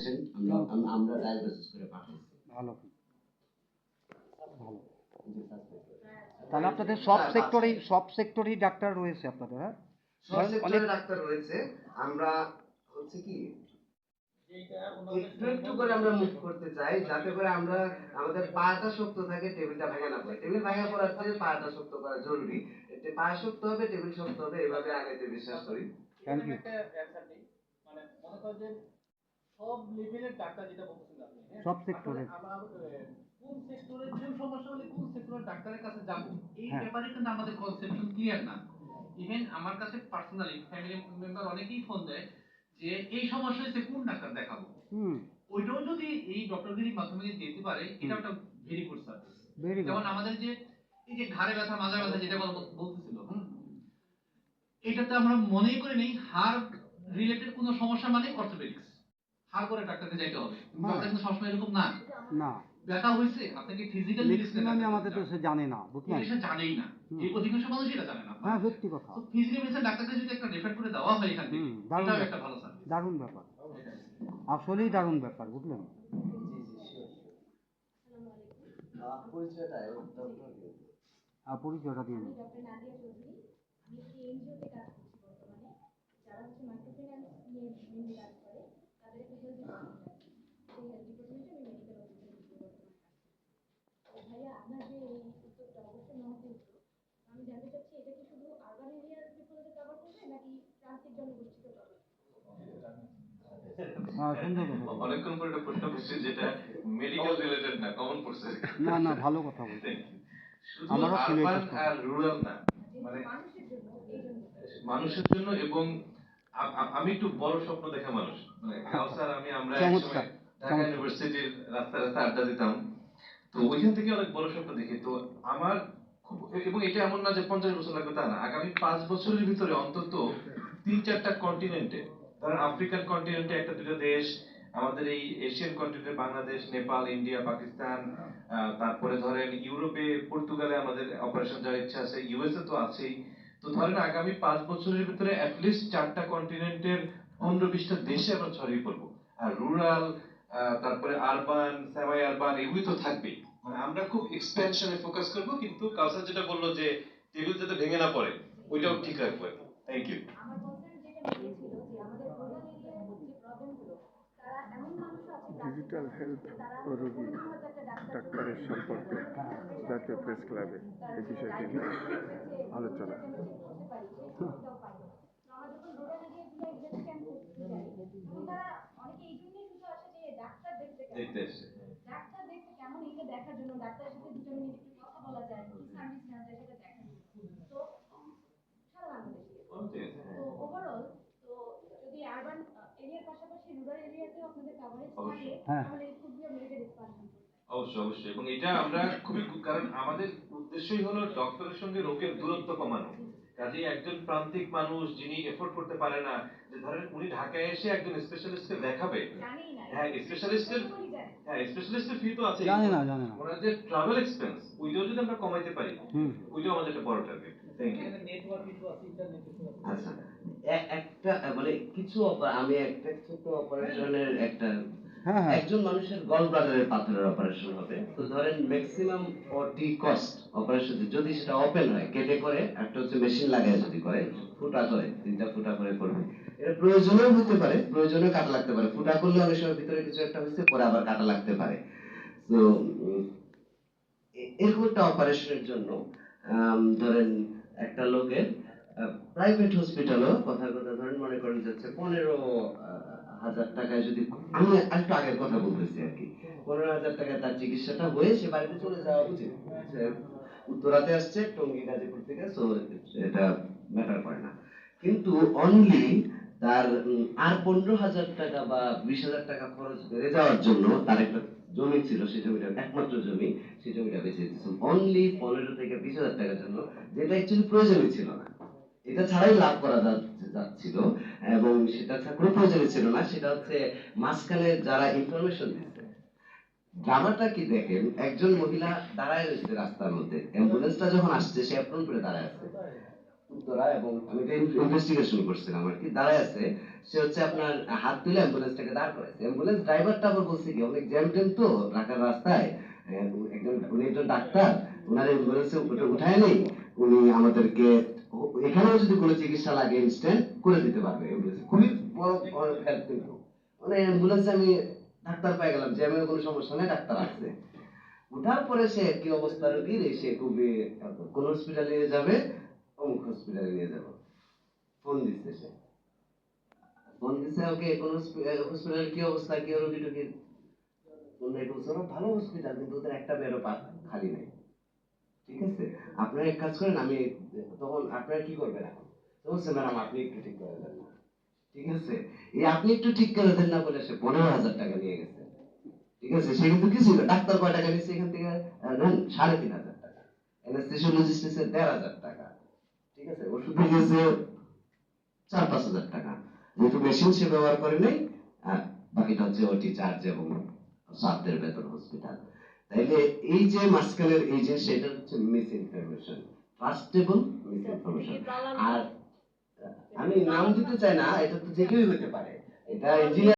আমরা আমরা ডায়াগনোসিস করে পাঠাইছি। ভালো। ভালো তাহলে আপনাদের সব সেক্টরেই সব সেক্টরেই ডাক্তার রয়েছে আপনাদের হ্যাঁ? সব সেক্টরে ডাক্তার রয়েছে। আমরা হচ্ছে কি একটু একটু করে আমরা মুভ করতে চাই যাতে করে আমরা আমাদের পাটা শক্ত থাকে টেবিলটা ভাঙা না পড়ে। টেবিল ভাঙা পড়ার থেকে পাটা শক্ত করা জরুরি। পা শক্ত হবে টেবিল শক্ত হবে এভাবে আগাইতে বিশ্বাস করি। Thank you. মানে মনে করেন যে সব লেভেলের ডাক্তার যেটা আপনি, হ্যাঁ? সব সেক্টরে। কোন সেক্টরে কোন সমস্যা হলে কোন সেক্টরের ডাক্তারের কাছে যাব? এই হ্যাঁ। ব্যাপারে কিন্তু আমাদের কনসেপশন ক্লিয়ার না। ইভেন আমার কাছে পার্সোনালি ফ্যামিলি মেম্বার অনেকেই ফোন দেয় যে এই সমস্যা হয়েছে কোন ডাক্তার দেখাবো? ওইটাও যদি এই ডক্টরগিরির মাধ্যমে দিতে পারে এটা একটা ভেরি গুড সার্ভিস যেমন আমাদের যে এই যে ঘাড়ে ব্যথা মাজা ব্যথা যেটা বল- বলতেছিল হুম, এটাতে আমরা মনেই করে নেই হাড় রিলেটেড কোনো সমস্যা মানে অর্থোপেডিক্স হাড় করে ডাক্তারকে যাইতে হবে। ডাক্তার কিন্তু সবসময় এরকম না। না। ব্যথা হয়েছে আপনাকে ফিজিক্যাল ম্যাক্সিমামই আমাদের তো জানে না বুঝলেন? জানেই না। এই অধিকাংশ মানুষ এটা জানে না। হ্যাঁ সত্যি কথা। তো ফিজিক্যাল মেডিসিন ডাক্তারকে যদি একটা রেফার করে দেওয়া হয় এখান থেকে এটাও একটা ভালো সার্ভিস দারুণ ব্যাপার। আসলেই দারুণ ব্যাপার বুঝলেন? পরিচয়টা আর পরিচয়টা দিয়ে দিন। ডক্টর নাদিয়া চৌধুরী। আমি একটি এনজিওতে কাজ করছি বর্তমানে। যারা হচ্ছে মাইক্রোফিন্যান্স নিয়ে কাজ করে ভাইয়া আপনার যে এই উদ্যোগটা অবশ্যই মহৎ উদ্যোগ আমি জানতে চাচ্ছি এটা কি শুধু আরবান এরিয়ার পিপলকে কভার করবে নাকি প্রান্তিক জনগোষ্ঠীকে কভার হ্যাঁ অনেকক্ষণ পরে একটা প্রশ্ন করছি যেটা মেডিকেল রিলেটেড না কমন পড়ছে না না ভালো কথা শুধু আরবান আর রুরাল না মানে মানুষের জন্য এবং আমি একটু বড় স্বপ্ন দেখা মানুষ। মানে কাউসার আমি আমরা ঢাকা ইউনিভার্সিটির রাস্তা রাস্তা আড্ডা দিতাম। তো ওইখান থেকে অনেক বড় স্বপ্ন দেখি। তো আমার খুব এবং এটা এমন না যে পঞ্চাশ বছর লাগবে তা না। আগামী পাঁচ বছরের ভিতরে অন্তত তিন চারটা কন্টিনেন্টে ধরেন আফ্রিকান কন্টিনেন্টে একটা দুটো দেশ আমাদের এই এশিয়ান কন্টিনেন্টে বাংলাদেশ নেপাল ইন্ডিয়া পাকিস্তান তারপরে ধরেন ইউরোপে পর্তুগালে আমাদের অপারেশন যাওয়ার ইচ্ছা আছে ইউএসএ তো আছেই। তো ধরেন আগামী পাঁচ বছরের ভিতরে অ্যাটলিস্ট চারটা কন্টিনেন্টের পনেরো বিশটা দেশে আমরা ছড়িয়ে পড়ব। আর রুরাল তারপরে আরবান সেমাই আরবান এগুলি তো থাকবেই। মানে আমরা খুব এক্সপেনশনে ফোকাস করব, কিন্তু কাউসার যেটা বলল যে টেবিল যাতে ভেঙে না পড়ে, ওইটাও ঠিক রাখব থ্যাংক ইউ আমার কনসার্ন যেটা নিয়েছিল যে আমাদের রুরাল এরিয়ার যে প্রবলেমগুলো তারা এমন মানুষ ডিজিটাল হেলথ ও রোগী ডাক্তারের সম্পর্কে জাতীয় প্রেস ক্লাবে এই বিষয়টি নিয়ে আলোচনা। দেখতে এসছে ডাক্তার দেখতে কেমন এটা দেখার জন্য ডাক্তারের সাথে দুটো মিনিট একটু কথা বলা যায় কি সার্ভিস নেওয়া যায় সেটা দেখার জন্য তো সারা বাংলাদেশে ঠিক আছে তো ওভারঅল তো যদি আরবান এরিয়ার পাশাপাশি রুরাল এরিয়াতেও আপনাদের কভারেজ থাকে হ্যাঁ। অবশ্যই অবশ্যই। এবং এটা আমরা খুবই কারণ আমাদের উদ্দেশ্যই হলো ডক্টরের সঙ্গে রোগের দূরত্ব কমানো। কাজেই একজন প্রান্তিক মানুষ যিনি এফোর্ড করতে পারে না যে ধরেন উনি ঢাকায় এসে একজন স্পেশালিস্টকে দেখাবে। হ্যাঁ স্পেশালিস্টের হ্যাঁ স্পেশালিস্টের ফি তো আছে জানে না জানে না। ওনার যে ট্রাভেল এক্সপেন্স ওইটাও যদি আমরা কমাইতে পারি ওইটাও আমাদের একটা বড় টার্গেট থ্যাংক ইউ নেটওয়ার্ক আছে ইন্টারনেট আচ্ছা। এ- একটা মানে কিছু আমি একটা ছোট অপারেশনের একটা হ্যাঁ হ্যাঁ। একজন মানুষের গল ব্লাডারের পাথরের অপারেশন হবে। তো ধরেন ম্যাক্সিমাম ফর্টি কস্ট অপারেশন যদি সেটা ওপেন হয় কেটে করে একটা হচ্ছে মেশিন লাগায় যদি করে ফুটা করে তিনটা ফুটা করে করবে। এটা প্রয়োজনেও হতে পারে প্রয়োজনে কাটা লাগতে পারে। ফুটা করলে অনেক সময় ভিতরে কিছু একটা হচ্ছে পরে আবার কাটা লাগতে পারে। তো এরকম একটা অপারেশনের জন্য ধরেন একটা লোকের প্রাইভেট হসপিটালও কথার কথা ধরেন, মনে করেন যাচ্ছে পনেরো হাজার টাকায় যদি আমি একটু আগের কথা বলতেছি আর কি। পনেরো হাজার টাকায় তার চিকিৎসাটা হয়ে সে বাড়িতে চলে যাওয়া উচিত। সে উত্তরাতে আসছে, টঙ্গী, গাজীপুর থেকে, so এটা ম্যাটার করে না। কিন্তু অনলি তার আর পনেরো হাজার টাকা বা বিশ হাজার টাকা খরচ বেড়ে যাওয়ার জন্য তার একটা জমি ছিল সেই জমিটা একমাত্র জমি সেই জমিটা বেঁচে দিচ্ছে অনলি পনেরো থেকে বিশ হাজার টাকার জন্য যেটা অ্যাকচুয়ালি প্রয়োজনই ছিল না। এটা ছাড়াই লাভ করা যাচ্ছিল। এবং সেটা কোনো প্রয়োজনই ছিল না, সেটা হচ্ছে মাঝখানে যারা ইনফরমেশন দিচ্ছে ড্রামাটা কি দেখেন, একজন মহিলা দাঁড়ায় রয়েছে রাস্তার মধ্যে। অ্যাম্বুলেন্সটা যখন আসছে, সে অ্যাপ্রন করে দাঁড়ায় আছে। উত্তরা এবং আমি ইনভেস্টিগেশন করছিলাম আর কি, দাঁড়ায় আছে। সে হচ্ছে আপনার হাত তুলে অ্যাম্বুলেন্সটাকে দাঁড় করেছে অ্যাম্বুলেন্স ড্রাইভারটা আবার বলছে কি, অনেক জ্যাম ট্যাম তো, ঢাকার রাস্তায়। একজন, উনি একজন ডাক্তার ওনার অ্যাম্বুলেন্সে উঠায় নেই। উনি আমাদেরকে এখানেও যদি কোনো চিকিৎসা লাগে ইনস্ট্যান্ট করে দিতে পারবে অ্যাম্বুলেন্সে খুবই বড় হেল্প কিন্তু। মানে অ্যাম্বুলেন্সে আমি ডাক্তার পেয়ে গেলাম জ্যামের কোনো সমস্যা নেই, ডাক্তার আছে। ওঠার পরে সে কি অবস্থা রোগীর সে খুবই কোন হসপিটালে নিয়ে যাবে, অমুক হসপিটালে নিয়ে যাব। ফোন দিচ্ছে সে। ফোন দিচ্ছে ওকে, কোন হসপিটালে কি অবস্থা, কি রোগী এক বলছে, ওরা ভালো হসপিটাল কিন্তু ওদের একটা বেডও খালি নেই। ঠিক আছে? আপনারা এক কাজ করেন, আমি তখন আপনারা কি করবেন এখন? বলছে, ম্যাডাম, আপনি একটু ঠিক করে দেন ঠিক আছে? এই আপনি একটু ঠিক করে দেন না বলে সে পনেরো হাজার টাকা নিয়ে গেছে। ঠিক আছে? সে কিন্তু কিছুই না। ডাক্তার কয় টাকা নিচ্ছে এখান থেকে সাড়ে তিন হাজার টাকা। অ্যানেস্থেসিওলজিস্ট নিচ্ছে দেড় হাজার টাকা। ঠিক আছে? ওষুধ গেছে চার পাঁচ হাজার টাকা। যেহেতু মেশিন সে ব্যবহার করে নেই বাকিটা হচ্ছে ওটি চার্জ এবং সাধ্যের বেতন হসপিটাল তাইলে এই যে মাঝখানের, এই যে সেটা হচ্ছে মিস ইনফরমেশন ট্রাস্টেবল ইনফরমেশন আর আমি নাম দিতে চাই না এটা তো যে কেউই হতে পারে। এটা ইঞ্জিনিয়ার